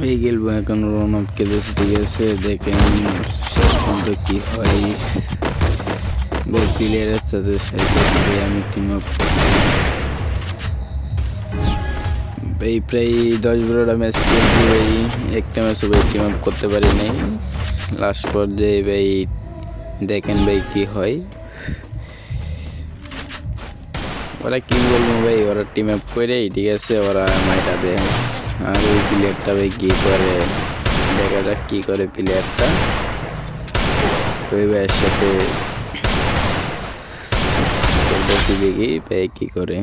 এই গেলবো এখন রৌনককে ঠিক আছে দেখেন শেষ পর্যন্ত কি হয়। প্লেয়ারের সাথে সাথে আমি টিম আপ ভাই প্রায় দশ বারোটা ম্যাচ খেলছি ভাই, একটা ম্যাচও ভাই টিম আপ করতে পারি নাই। লাস্ট পর্যায়ে ভাই দেখেন ভাই কি হয়। ওরা কি বলব ভাই, ওরা টিম আপ করে ঠিক আছে, ওরা মাইটা দেয়। আর ওই প্লেয়ারটা ভাই কি করে? দেখা যাক কি করে প্লেয়ারটা। ওই ভাইয়ের সাথে দেখি ভাই কি করে?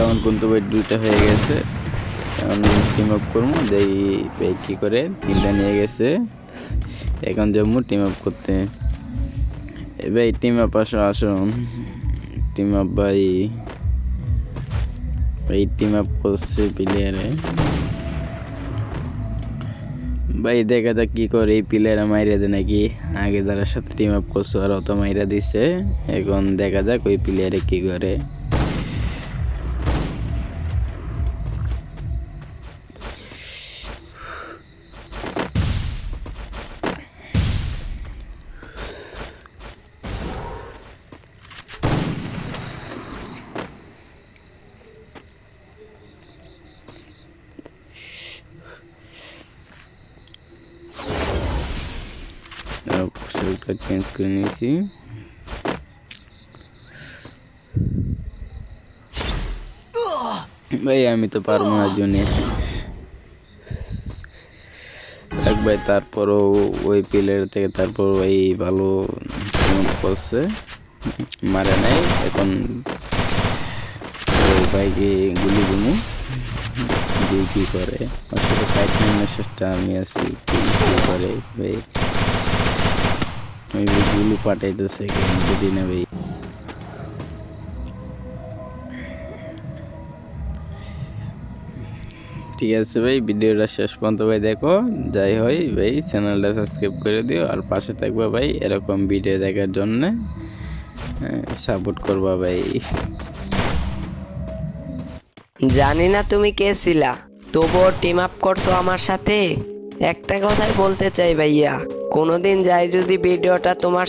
যেমন কিন্তু ভাই দুইটা হয়ে গেছে। এখন টিম আপ করব ভাই কি করে, তিনটা নিয়ে গেছে। এখন জম্মু টিম আপ করতে। ভাই টিম আপ আসো আসো। টিম আপ ভাই। ভাই টিম আপ করছে প্লেয়ারে ভাই, দেখা যাক কি করে এই প্লেয়ারে মাইরে দে নাকি। আগে যারা সাথে টিম আপ করছে আর অত মাইরা দিছে। এখন দেখা যাক ওই প্লেয়ারে কি করে। পোশাকটা চেঞ্জ করে নিয়েছি ভাই আমি তো পারব না জন্য এক ভাই তারপরও ওই প্লেয়ার থেকে তারপর ভাই ভালো করছে। মারে নাই, এখন ভাইকে গুলি দিমু দিয়ে করে? মেসেজটা আমি আছি করে? ভাই ভাই গুলি বুঝি না ভাই ঠিক আছে ভাই, ভিডিওটা শেষ পর্যন্ত ভাই দেখো। যাই হয় ভাই চ্যানেলটা সাবস্ক্রাইব করে দিও আর পাশে থাকবে ভাই, এরকম ভিডিও দেখার জন্যে সাপোর্ট করবা ভাই। জানি না তুমি কে ছিলা, তবুও টিম আপ করছ আমার সাথে? একটা কথাই বলতে চাই ভাইয়া। কোনোদিন যাই যদি ভিডিওটা তোমার